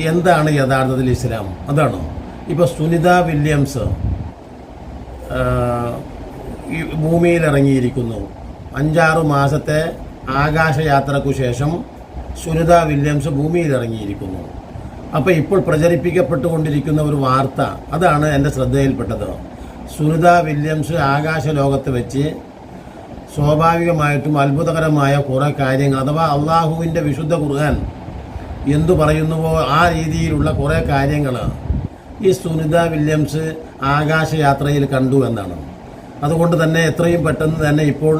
എന്താണ് യഥാർത്ഥത്തിൽ ഇസ്ലാം? അതാണ്. ഇപ്പോൾ സുനിത വില്യംസ് ഈ ഭൂമിയിൽ ഇറങ്ങിയിരിക്കുന്നു അഞ്ചാറ് മാസത്തെ ആകാശയാത്രയ്ക്കു ശേഷം സുനിത വില്യംസ് ഭൂമിയിൽ ഇറങ്ങിയിരിക്കുന്നു അപ്പോൾ ഇപ്പോൾ പ്രചരിപ്പിക്കപ്പെട്ടുകൊണ്ടിരിക്കുന്ന ഒരു വാർത്ത അതാണ് എന്റെ ശ്രദ്ധയിൽപ്പെട്ടത്. സുനിത വില്യംസ് ആകാശ ലോകത്ത് വെച്ച് സ്വാഭാവികമായിട്ടും അത്ഭുതകരമായ കുറേ കാര്യങ്ങൾ അഥവാ അള്ളാഹുവിന്റെ വിശുദ്ധ ഖുർആൻ എന്തു പറയുന്നുവോ ആ രീതിയിലുള്ള കുറേ കാര്യങ്ങൾ ഈ സുനിത വില്യംസ് ആകാശയാത്രയിൽ കണ്ടു എന്നാണ്. അതുകൊണ്ട് തന്നെ എത്രയും പെട്ടെന്ന് തന്നെ ഇപ്പോൾ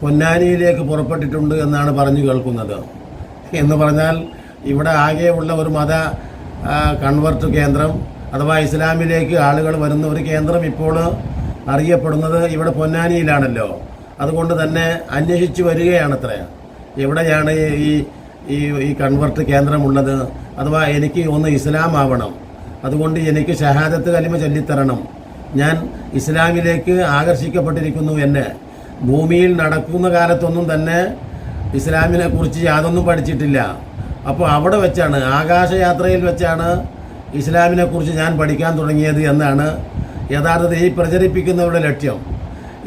പൊന്നാനിയിലേക്ക് പുറപ്പെട്ടിട്ടുണ്ട് എന്നാണ് പറഞ്ഞു കേൾക്കുന്നത്. എന്ന് പറഞ്ഞാൽ ഇവിടെ ആകെയുള്ള ഒരു മത കൺവർട്ട് കേന്ദ്രം അഥവാ ഇസ്ലാമിലേക്ക് ആളുകൾ വരുന്ന ഒരു കേന്ദ്രം ഇപ്പോൾ അറിയപ്പെടുന്നത് ഇവിടെ പൊന്നാനിയിലാണല്ലോ. അതുകൊണ്ട് തന്നെ അന്വേഷിച്ചു വരികയാണത്രേ. എവിടെയാണ് ഈ ഈ ഈ കൺവെർട്ട് കേന്ദ്രമുള്ളത് അഥവാ എനിക്ക് ഒന്ന് ഇസ്ലാം ആവണം. അതുകൊണ്ട് എനിക്ക് ഷഹാദത്ത് കലിമ ചൊല്ലിത്തരണം. ഞാൻ ഇസ്ലാമിലേക്ക് ആകർഷിക്കപ്പെട്ടിരിക്കുന്നു എന്നെ. ഭൂമിയിൽ നടക്കുന്ന കാലത്തൊന്നും തന്നെ ഇസ്ലാമിനെ കുറിച്ച് യാതൊന്നും പഠിച്ചിട്ടില്ല. അപ്പോൾ അവിടെ വെച്ചാണ് ആകാശയാത്രയിൽ വെച്ചാണ് ഇസ്ലാമിനെ കുറിച്ച് ഞാൻ പഠിക്കാൻ തുടങ്ങിയത് എന്നാണ് യഥാർത്ഥത്തിൽ ഈ പ്രചരിപ്പിക്കുന്നവരുടെ ലക്ഷ്യം.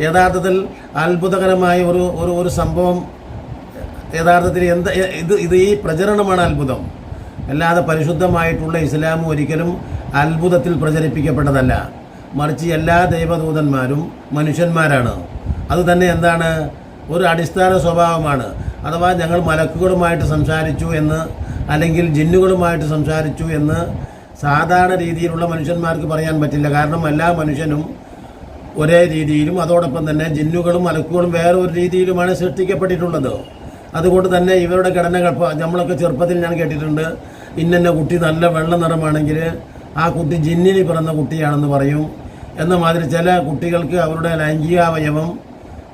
യഥാർത്ഥത്തിൽ അത്ഭുതകരമായ ഒരു ഒരു സംഭവം യഥാർത്ഥത്തിൽ എന്ത് ഇത് ഇത് ഈ പ്രചരണമാണ് അത്ഭുതം. അല്ലാതെ പരിശുദ്ധമായിട്ടുള്ള ഇസ്ലാമും ഒരിക്കലും അത്ഭുതത്തിൽ പ്രചരിപ്പിക്കപ്പെട്ടതല്ല. മറിച്ച് എല്ലാ ദൈവദൂതന്മാരും മനുഷ്യന്മാരാണ്. അത് തന്നെ എന്താണ്? ഒരു അടിസ്ഥാന സ്വഭാവമാണ്. അഥവാ ഞങ്ങൾ മലക്കുകളുമായിട്ട് സംസാരിച്ചു എന്ന് അല്ലെങ്കിൽ ജിന്നുകളുമായിട്ട് സംസാരിച്ചു എന്ന് സാധാരണ രീതിയിലുള്ള മനുഷ്യന്മാർക്ക് പറയാൻ പറ്റില്ല. കാരണം എല്ലാ മനുഷ്യനും ഒരേ രീതിയിലും അതോടൊപ്പം തന്നെ ജിന്നുകളും മലക്കുകളും വേറെ ഒരു രീതിയിലുമാണ് സൃഷ്ടിക്കപ്പെട്ടിട്ടുള്ളത്. അതുകൊണ്ട് തന്നെ ഇവരുടെ ഘടനകൾ നമ്മളൊക്കെ ചെറുപ്പത്തിൽ ഞാൻ കേട്ടിട്ടുണ്ട്. ഇന്ന കുട്ടി നല്ല വെള്ള നിറമാണെങ്കിൽ ആ കുട്ടി ജിന്നിന് പിറന്ന കുട്ടിയാണെന്ന് പറയും. എന്ന മാതിരി ചില കുട്ടികൾക്ക് അവരുടെ ലൈംഗികാവയവം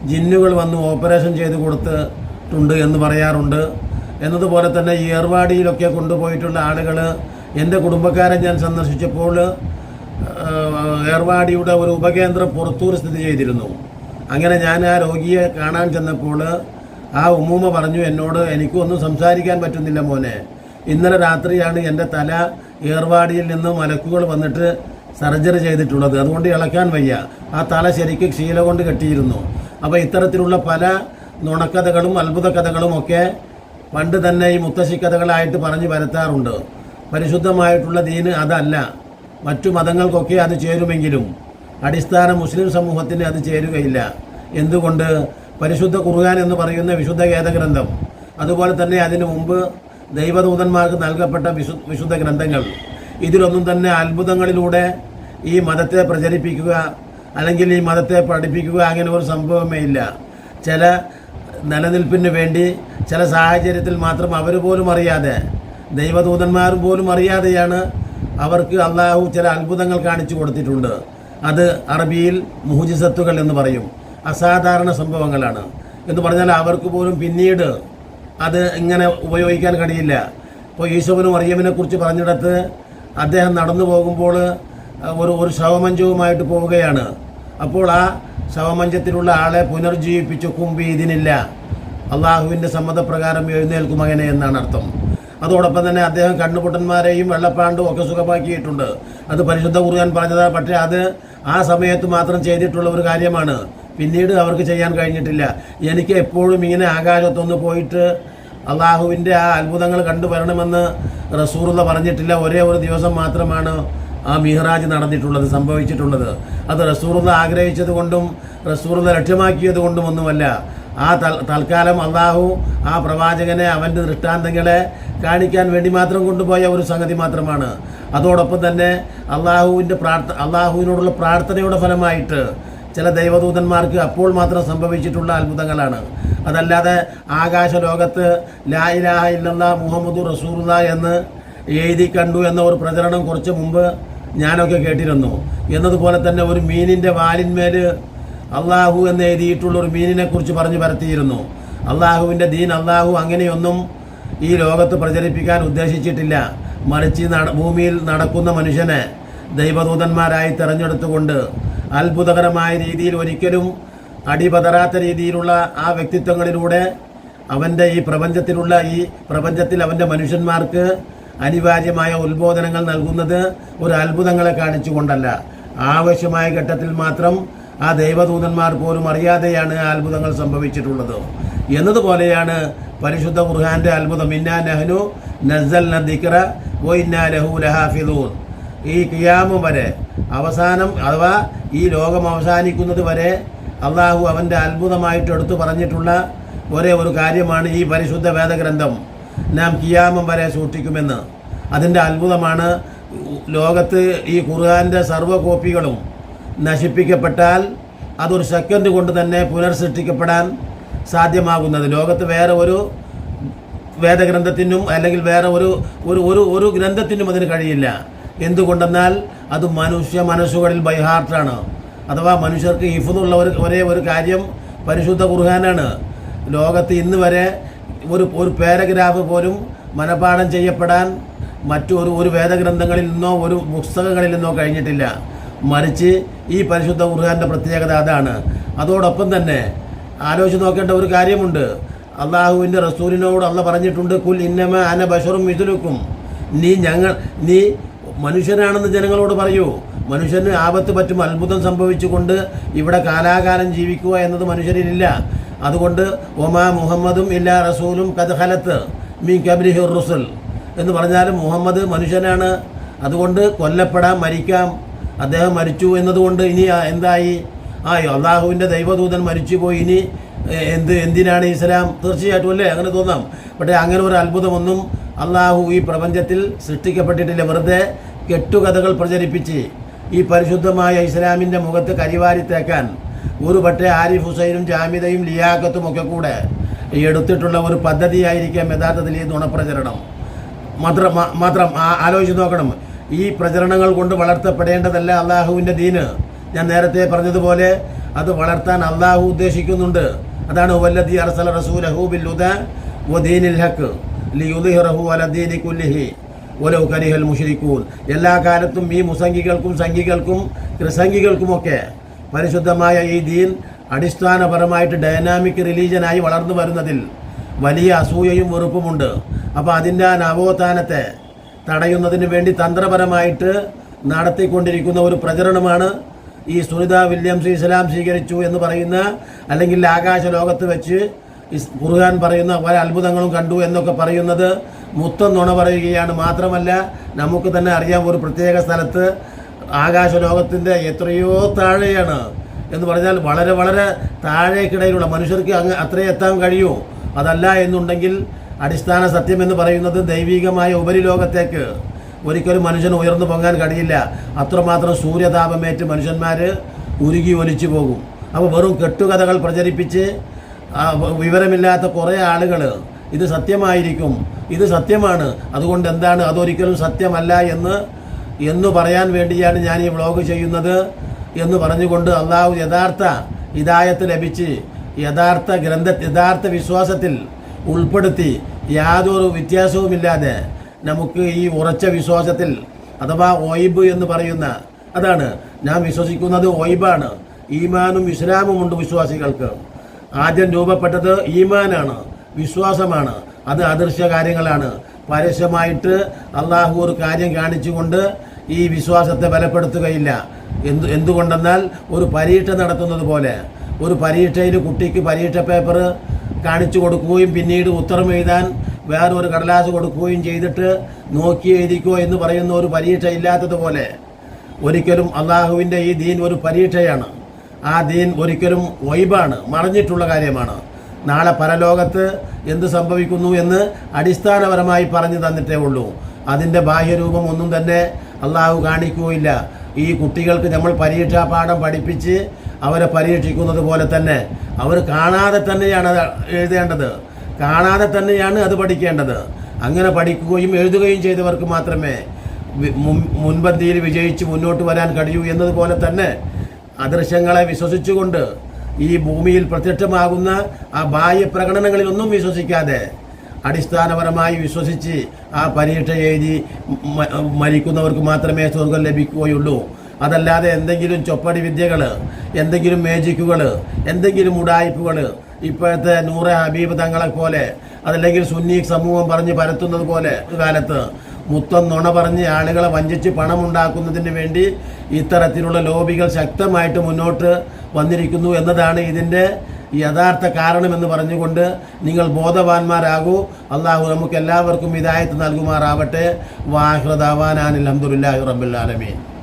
ജിന്നുകൾ വന്ന് ഓപ്പറേഷൻ ചെയ്ത് കൊടുത്തിട്ടുണ്ട് എന്ന് പറയാറുണ്ട്. എന്നതുപോലെ തന്നെ ഈ ഏർവാടിയിലൊക്കെ കൊണ്ടുപോയിട്ടുള്ള ആളുകൾ എന്റെ കുടുംബക്കാരെ ഞാൻ സന്ദർശിച്ചപ്പോൾ ഏർവാടിയുടെ ഒരു ഉപകേന്ദ്രം പുറത്തൂർ സ്ഥിതി ചെയ്തിരുന്നു. അങ്ങനെ ഞാൻ ആ രോഗിയെ കാണാൻ ചെന്നപ്പോൾ ആ ഉമ്മൂമ്മ പറഞ്ഞു എന്നോട് എനിക്കൊന്നും സംസാരിക്കാൻ പറ്റുന്നില്ല മോനെ. ഇന്നലെ രാത്രിയാണ് എന്റെ തല ഏർവാടിയിൽ നിന്ന് മലക്കുകൾ വന്നിട്ട് സർജറി ചെയ്തിട്ടുള്ളത്. അതുകൊണ്ട് ഇളക്കാൻ വയ്യ. ആ തല ശരിക്ക് ശീല കൊണ്ട് കെട്ടിയിരുന്നു. അപ്പോൾ ഇത്തരത്തിലുള്ള പല നുണക്കഥകളും അത്ഭുത കഥകളും ഒക്കെ പണ്ട് തന്നെ ഈ മുത്തശ്ശി കഥകളായിട്ട് പറഞ്ഞു വരുത്താറുണ്ട് പരിശുദ്ധമായിട്ടുള്ള ദീന് അതല്ല. മറ്റു മതങ്ങൾക്കൊക്കെ അത് ചേരുമെങ്കിലും അടിസ്ഥാന മുസ്ലിം സമൂഹത്തിന് അത് ചേരുകയില്ല. എന്തുകൊണ്ട് പരിശുദ്ധ ഖുർആൻ എന്ന് പറയുന്ന വിശുദ്ധ വേദഗ്രന്ഥം അതുപോലെ തന്നെ അതിനു മുമ്പ് ദൈവദൂതന്മാർക്ക് നൽകപ്പെട്ട വിശു വിശുദ്ധ ഗ്രന്ഥങ്ങൾ. ഇതിലൊന്നും തന്നെ അത്ഭുതങ്ങളിലൂടെ ഈ മതത്തെ പ്രചരിപ്പിക്കുക അല്ലെങ്കിൽ ഈ മതത്തെ പഠിപ്പിക്കുക അങ്ങനെ ഒരു സംഭവമേ ഇല്ല. ചില നിലനിൽപ്പിന് വേണ്ടി ചില സാഹചര്യത്തിൽ മാത്രം അവർ പോലും അറിയാതെ ദൈവദൂതന്മാർ പോലും അറിയാതെയാണ് അവർക്ക് അള്ളാഹു ചില അത്ഭുതങ്ങൾ കാണിച്ചു കൊടുത്തിട്ടുണ്ട്. അത് അറബിയിൽ മുഹുജിസത്തുകൾ എന്ന് പറയും. അസാധാരണ സംഭവങ്ങളാണ്. എന്ന് പറഞ്ഞാൽ അവർക്ക് പോലും പിന്നീട് അത് ഇങ്ങനെ ഉപയോഗിക്കാൻ കഴിയില്ല. ഇപ്പോൾ ഈശോബനും മറിയമിനെ കുറിച്ച് പറഞ്ഞിടത്ത് അദ്ദേഹം നടന്നു പോകുമ്പോൾ ഒരു ഒരു ശവമഞ്ചവുമായിട്ട് പോവുകയാണ്. അപ്പോൾ ആ ശവമഞ്ചത്തിലുള്ള ആളെ പുനർജീവിപ്പിച്ചു കുമ്പി ഇതിനില്ല അള്ളാഹുവിന്റെ സമ്മതപ്രകാരം എഴുന്നേൽക്കും അങ്ങനെ എന്നാണ് അർത്ഥം. അതോടൊപ്പം തന്നെ അദ്ദേഹം കണ്ണുപൊട്ടന്മാരെയും വെള്ളപ്പാണ്ടും ഒക്കെ സുഖമാക്കിയിട്ടുണ്ട്. അത് പരിശുദ്ധ കുറുകാൻ പറഞ്ഞതാണ് പക്ഷേ അത് ആ സമയത്ത് മാത്രം ചെയ്തിട്ടുള്ള ഒരു കാര്യമാണ്. പിന്നീട് അവർക്ക് ചെയ്യാൻ കഴിഞ്ഞിട്ടില്ല. എനിക്ക് എപ്പോഴും ഇങ്ങനെ ആകാശത്തൊന്ന് പോയിട്ട് അള്ളാഹുവിന്റെ ആ അത്ഭുതങ്ങൾ കണ്ടുവരണമെന്ന് റസൂറുള്ള പറഞ്ഞിട്ടില്ല. ഒരേ ഒരു ദിവസം മാത്രമാണ് ആ മിഹ്റാജ് നടന്നിട്ടുള്ളത് സംഭവിച്ചിട്ടുള്ളത്. അത് റസൂറുള്ള ആഗ്രഹിച്ചത് കൊണ്ടും റസൂറുള്ള ലക്ഷ്യമാക്കിയത് കൊണ്ടും ഒന്നുമല്ല ആ തൽ തൽക്കാലം അള്ളാഹു ആ പ്രവാചകനെ അവന്റെ ദൃഷ്ടാന്തങ്ങളെ കാണിക്കാൻ വേണ്ടി മാത്രം കൊണ്ടുപോയ ഒരു സംഗതി മാത്രമാണ്. അതോടൊപ്പം തന്നെ അള്ളാഹുവിന്റെ പ്രാർത്ഥ അള്ളാഹുവിനോടുള്ള പ്രാർത്ഥനയുടെ ഫലമായിട്ട് ചില ദൈവദൂതന്മാർക്ക് അപ്പോൾ മാത്രം സംഭവിച്ചിട്ടുള്ള അത്ഭുതങ്ങളാണ്. അതല്ലാതെ ആകാശ ലോകത്ത് ലായിലാഹ ഇല്ലല്ലാ മുഹമ്മദ് റസൂറുല എന്ന് എഴുതി കണ്ടു എന്ന ഒരു പ്രചരണം കുറച്ച് മുമ്പ് ഞാനൊക്കെ കേട്ടിരുന്നു. എന്നതുപോലെ തന്നെ ഒരു മീനിന്റെ വാലിന്മേൽ അള്ളാഹു എന്ന് എഴുതിയിട്ടുള്ള ഒരു മീനിനെ കുറിച്ച് പറഞ്ഞു പരത്തിയിരുന്നു. അള്ളാഹുവിന്റെ ദീൻ അള്ളാഹു അങ്ങനെയൊന്നും ഈ ലോകത്ത് പ്രചരിപ്പിക്കാൻ ഉദ്ദേശിച്ചിട്ടില്ല. മറിച്ച് ഭൂമിയിൽ നടക്കുന്ന മനുഷ്യനെ ദൈവദൂതന്മാരായി തെരഞ്ഞെടുത്തുകൊണ്ട് അത്ഭുതകരമായ രീതിയിൽ ഒരിക്കലും അടിപതറാത്ത രീതിയിലുള്ള ആ വ്യക്തിത്വങ്ങളിലൂടെ അവന്റെ ഈ പ്രപഞ്ചത്തിലുള്ള ഈ പ്രപഞ്ചത്തിൽ അവന്റെ മനുഷ്യന്മാർക്ക് അനിവാര്യമായ ഉത്ബോധനങ്ങൾ നൽകുന്നത് ഒരു അത്ഭുതങ്ങളെ കാണിച്ചുകൊണ്ടല്ല. ആവശ്യമായ ഘട്ടത്തിൽ മാത്രം ആ ദൈവദൂതന്മാർ പോലും അറിയാതെയാണ് ആ അത്ഭുതങ്ങൾ സംഭവിച്ചിട്ടുള്ളത്. എന്നതുപോലെയാണ് പരിശുദ്ധ ഖുർഹാന്റെ അത്ഭുതം. ഇന്നാ നഹ്നു നസൽ ദിക്റ വ ഇന്നാ ലഹു ലഹാഫിദൂൻ. ഈ കിയാമം വരെ. അവസാനം അഥവാ ഈ ലോകം അവസാനിക്കുന്നത് വരെ അള്ളാഹു അവന്റെ അത്ഭുതമായിട്ട് എടുത്തു പറഞ്ഞിട്ടുള്ള ഒരേ ഒരു കാര്യമാണ് ഈ പരിശുദ്ധ വേദഗ്രന്ഥം. നാം കിയാമം വരെ സൂക്ഷിക്കുമെന്ന്. അതിന്റെ അത്ഭുതമാണ് ലോകത്ത് ഈ ഖുർആാന്റെ സർവ കോപ്പികളും നശിപ്പിക്കപ്പെട്ടാൽ അതൊരു സെക്കൻഡ് കൊണ്ട് തന്നെ പുനർസൃഷ്ടിക്കപ്പെടാൻ സാധ്യമാകുന്നത്. ലോകത്ത് വേറെ ഒരു വേദഗ്രന്ഥത്തിനും അല്ലെങ്കിൽ വേറെ ഒരു ഒരു ഒരു ഗ്രന്ഥത്തിനും അതിന് കഴിയില്ല. എന്തുകൊണ്ടെന്നാൽ അത് മനുഷ്യ മനസ്സുകളിൽ ബൈഹാർട്ടാണ് അഥവാ മനുഷ്യർക്ക് ഹിഫുന്നുള്ള ഒരു ഒരേ ഒരു കാര്യം പരിശുദ്ധ ഖുർഹാനാണ് ലോകത്ത് ഇന്ന് വരെ ഒരു ഒരു പാരഗ്രാഫ് പോലും മനപാഠം ചെയ്യപ്പെടാൻ മറ്റു ഒരു ഒരു വേദഗ്രന്ഥങ്ങളിൽ നിന്നോ ഒരു പുസ്തകങ്ങളിൽ നിന്നോ കഴിഞ്ഞിട്ടില്ല. മറിച്ച് ഈ പരിശുദ്ധ ഖുർഹാന്റെ പ്രത്യേകത അതാണ്. അതോടൊപ്പം തന്നെ ആലോചിച്ച് നോക്കേണ്ട ഒരു കാര്യമുണ്ട്. അള്ളാഹുവിന്റെ റസൂലിനോട് അള്ള പറഞ്ഞിട്ടുണ്ട് കുൽ ഇന്നമ അന ബഷറും മിഥുലുക്കും. നീ ഞങ്ങൾ നീ മനുഷ്യനാണെന്ന് ജനങ്ങളോട് പറയൂ. മനുഷ്യന് ആപത്ത് പറ്റും അത്ഭുതം സംഭവിച്ചുകൊണ്ട് ഇവിടെ കാലാകാലം ജീവിക്കുക എന്നത് മനുഷ്യരിലില്ല. അതുകൊണ്ട് ഒമാ മുഹമ്മദും ഇല്ലാ റസൂലും കഥഹലത്ത് മീ കബ്രിഹിർ റുസുൽ എന്ന് പറഞ്ഞാലും മുഹമ്മദ് മനുഷ്യനാണ്. അതുകൊണ്ട് കൊല്ലപ്പെടാം മരിക്കാം. അദ്ദേഹം മരിച്ചു എന്നതുകൊണ്ട് ഇനി എന്തായി? ആ അള്ളാഹുവിന്റെ ദൈവദൂതൻ മരിച്ചുപോയി. ഇനി എന്ത് എന്തിനാണ് ഇസ്ലാം തീർച്ചയായിട്ടും അല്ലേ? അങ്ങനെ തോന്നാം. പക്ഷേ അങ്ങനെ ഒരു അത്ഭുതമൊന്നും അള്ളാഹു ഈ പ്രപഞ്ചത്തിൽ സൃഷ്ടിക്കപ്പെട്ടിട്ടില്ല. വെറുതെ കെട്ടുകഥകൾ പ്രചരിപ്പിച്ച് ഈ പരിശുദ്ധമായ ഇസ്ലാമിന്റെ മുഖത്ത് കരിവാരി തേക്കാൻ ഒരു പക്ഷേ ആരിഫ് ഹുസൈനും ജാമിദയും ലിയാഖത്തും ഒക്കെ കൂടെ എടുത്തിട്ടുള്ള ഒരു പദ്ധതിയായിരിക്കാം യഥാർത്ഥത്തിൽ ഈ നുണപ്രചരണം. മാത്രം മാത്രം ആലോചിച്ച് നോക്കണം. ഈ പ്രചരണങ്ങൾ കൊണ്ട് വളർത്തപ്പെടേണ്ടതല്ല അള്ളാഹുവിന്റെ ദീന്. ഞാൻ നേരത്തെ പറഞ്ഞതുപോലെ അത് വളർത്താൻ അള്ളാഹു ഉദ്ദേശിക്കുന്നുണ്ട്. അതാണ് വല്ലതി അർസല റസൂൽ ബിൽ ഉദ വദീനിൽ ഹക്ക്. ലിയുദ്ഹിറഹു അലദ്ദീനി ദീനി കുല്ലിഹി വലൗ കരിഹൽ മുഷരിക്കൂൻ എല്ലാ കാലത്തും ഈ മുസംഗികൾക്കും സംഘികൾക്കും ത്രിസംഗികൾക്കുമൊക്കെ പരിശുദ്ധമായ ഈ ദീൻ അടിസ്ഥാനപരമായിട്ട് ഡൈനാമിക് റിലീജനായി വളർന്നു വരുന്നതിൽ വലിയ അസൂയയും വെറുപ്പുമുണ്ട്. അപ്പോൾ അതിന്റെ ആ നവോത്ഥാനത്തെ തടയുന്നതിന് വേണ്ടി തന്ത്രപരമായിട്ട് നടത്തിക്കൊണ്ടിരിക്കുന്ന ഒരു പ്രചരണമാണ് ഈ സുനിത വില്യംസ് ഇസ്ലാം സ്വീകരിച്ചു എന്ന് പറയുന്ന അല്ലെങ്കിൽ ആകാശ ലോകത്ത് വെച്ച് ഖുർആൻ പറയുന്ന പല അത്ഭുതങ്ങളും കണ്ടു എന്നൊക്കെ പറയുന്നത് മുത്തം നുണ പറയുകയാണ്. മാത്രമല്ല നമുക്ക് തന്നെ അറിയാം ഒരു പ്രത്യേക സ്ഥലത്ത് ആകാശ ലോകത്തിന്റെ എത്രയോ താഴെയാണ് എന്ന് പറഞ്ഞാൽ വളരെ വളരെ താഴേക്കിടയിലുള്ള മനുഷ്യർക്ക് അങ്ങ് അത്രേ എത്താൻ കഴിയൂ. അതല്ല എന്നുണ്ടെങ്കിൽ അടിസ്ഥാന സത്യം എന്ന് പറയുന്നത് ദൈവികമായ ഉപരിലോകത്തേക്ക് ഒരിക്കലും മനുഷ്യന് ഉയർന്നു പൊങ്ങാൻ കഴിയില്ല. അത്രമാത്രം സൂര്യതാപമേറ്റ് മനുഷ്യന്മാർ ഉരുകി ഒലിച്ചു പോകും. അപ്പോൾ വെറും കെട്ടുകഥകൾ പ്രചരിപ്പിച്ച് വിവരമില്ലാത്ത കുറേ ആളുകൾ ഇത് സത്യമായിരിക്കും ഇത് സത്യമാണ് അതുകൊണ്ട് എന്താണ് അതൊരിക്കലും സത്യമല്ല എന്ന് എന്ന് പറയാൻ വേണ്ടിയാണ് ഞാൻ ഈ വ്ളോഗ് ചെയ്യുന്നത് എന്ന് പറഞ്ഞുകൊണ്ട് അള്ളാഹു യഥാർത്ഥ ഹിദായത്ത് ലഭിച്ച് യഥാർത്ഥ ഗ്രന്ഥ യഥാർത്ഥ വിശ്വാസത്തിൽ ഉൾപ്പെടുത്തി യാതൊരു വ്യത്യാസവുമില്ലാതെ നമുക്ക് ഈ ഉറച്ച വിശ്വാസത്തിൽ അഥവാ ഒയ്ബ് എന്ന് പറയുന്ന അതാണ്. ഞാൻ വിശ്വസിക്കുന്നത് ഒയ്ബാണ്. ഈമാനും ഇസ്ലാമും ഉണ്ട് വിശ്വാസികൾക്ക്. ആദ്യം രൂപപ്പെട്ടത് ഈമാനാണ് വിശ്വാസമാണ് അത് അദൃശ്യ കാര്യങ്ങളാണ്. പരസ്യമായിട്ട് അള്ളാഹു ഒരു കാര്യം കാണിച്ചുകൊണ്ട് ഈ വിശ്വാസത്തെ ബലപ്പെടുത്തുകയില്ല. എന്ത് എന്തുകൊണ്ടെന്നാൽ ഒരു പരീക്ഷ നടത്തുന്നത് പോലെ. ഒരു പരീക്ഷയിൽ കുട്ടിക്ക് പരീക്ഷ പേപ്പർ കാണിച്ചു കൊടുക്കുകയും പിന്നീട് ഉത്തരം എഴുതാൻ വേറൊരു കടലാസ് കൊടുക്കുകയും ചെയ്തിട്ട് നോക്കി എഴുതിക്കോ എന്ന് പറയുന്ന ഒരു പരീക്ഷ ഇല്ലാത്തതുപോലെ. ഒരിക്കലും അള്ളാഹുവിന്റെ ഈ ദീൻ ഒരു പരീക്ഷയാണ്. ആ ദീൻ ഒരിക്കലും വൈബാണ് മറഞ്ഞിട്ടുള്ള കാര്യമാണ്. നാളെ പരലോകത്ത് എന്ത് സംഭവിക്കുന്നു എന്ന് അടിസ്ഥാനപരമായി പറഞ്ഞു തന്നിട്ടേ ഉള്ളൂ. അതിന്റെ ബാഹ്യരൂപം ഒന്നും തന്നെ അള്ളാഹു കാണിക്കുകയില്ല. ഈ കുട്ടികൾക്ക് നമ്മൾ പരീക്ഷാ പാഠം പഠിപ്പിച്ച് അവരെ പരീക്ഷിക്കുന്നത് പോലെ തന്നെ. അവർ കാണാതെ തന്നെയാണ് അത് എഴുതേണ്ടത്. കാണാതെ തന്നെയാണ് അത് പഠിക്കേണ്ടത്. അങ്ങനെ പഠിക്കുകയും എഴുതുകയും ചെയ്തവർക്ക് മാത്രമേ മുൻപന്തിയിൽ വിജയിച്ച് മുന്നോട്ട് വരാൻ കഴിയൂ എന്നതുപോലെ തന്നെ അദൃശ്യങ്ങളെ വിശ്വസിച്ചുകൊണ്ട് ഈ ഭൂമിയിൽ പ്രത്യക്ഷമാകുന്ന ആ ബാഹ്യ പ്രകടനങ്ങളിലൊന്നും വിശ്വസിക്കാതെ അടിസ്ഥാനപരമായി വിശ്വസിച്ച് ആ പരീക്ഷ എഴുതി മരിക്കുന്നവർക്ക് മാത്രമേ സ്വർഗം ലഭിക്കുകയുള്ളൂ. അതല്ലാതെ എന്തെങ്കിലും ചൊപ്പടി വിദ്യകൾ എന്തെങ്കിലും മേജിക്കുകൾ എന്തെങ്കിലും ഉടായ്പകൾ ഇപ്പോഴത്തെ നൂറെ ഹബീബ് തങ്ങളെ പോലെ അതല്ലെങ്കിൽ സുന്നി സമൂഹം പറഞ്ഞ് പരത്തുന്നത് പോലെ കാലത്ത് മുത്തം നുണ പറഞ്ഞ് ആളുകളെ വഞ്ചിച്ച് പണമുണ്ടാക്കുന്നതിന് വേണ്ടി ഇത്തരത്തിലുള്ള ലോബികൾ ശക്തമായിട്ട് മുന്നോട്ട് വന്നിരിക്കുന്നു എന്നതാണ് ഇതിന്റെ യഥാർത്ഥ കാരണമെന്ന് പറഞ്ഞുകൊണ്ട് നിങ്ങൾ ബോധവാന്മാരാകൂ. അള്ളാഹു നമുക്ക് എല്ലാവർക്കും ഇതായത്ത് നൽകുമാറാവട്ടെ വാഹൃദാവാനാൻ അലഹമുല്ലാഹി റബ്ബുല്ലാലമീൻ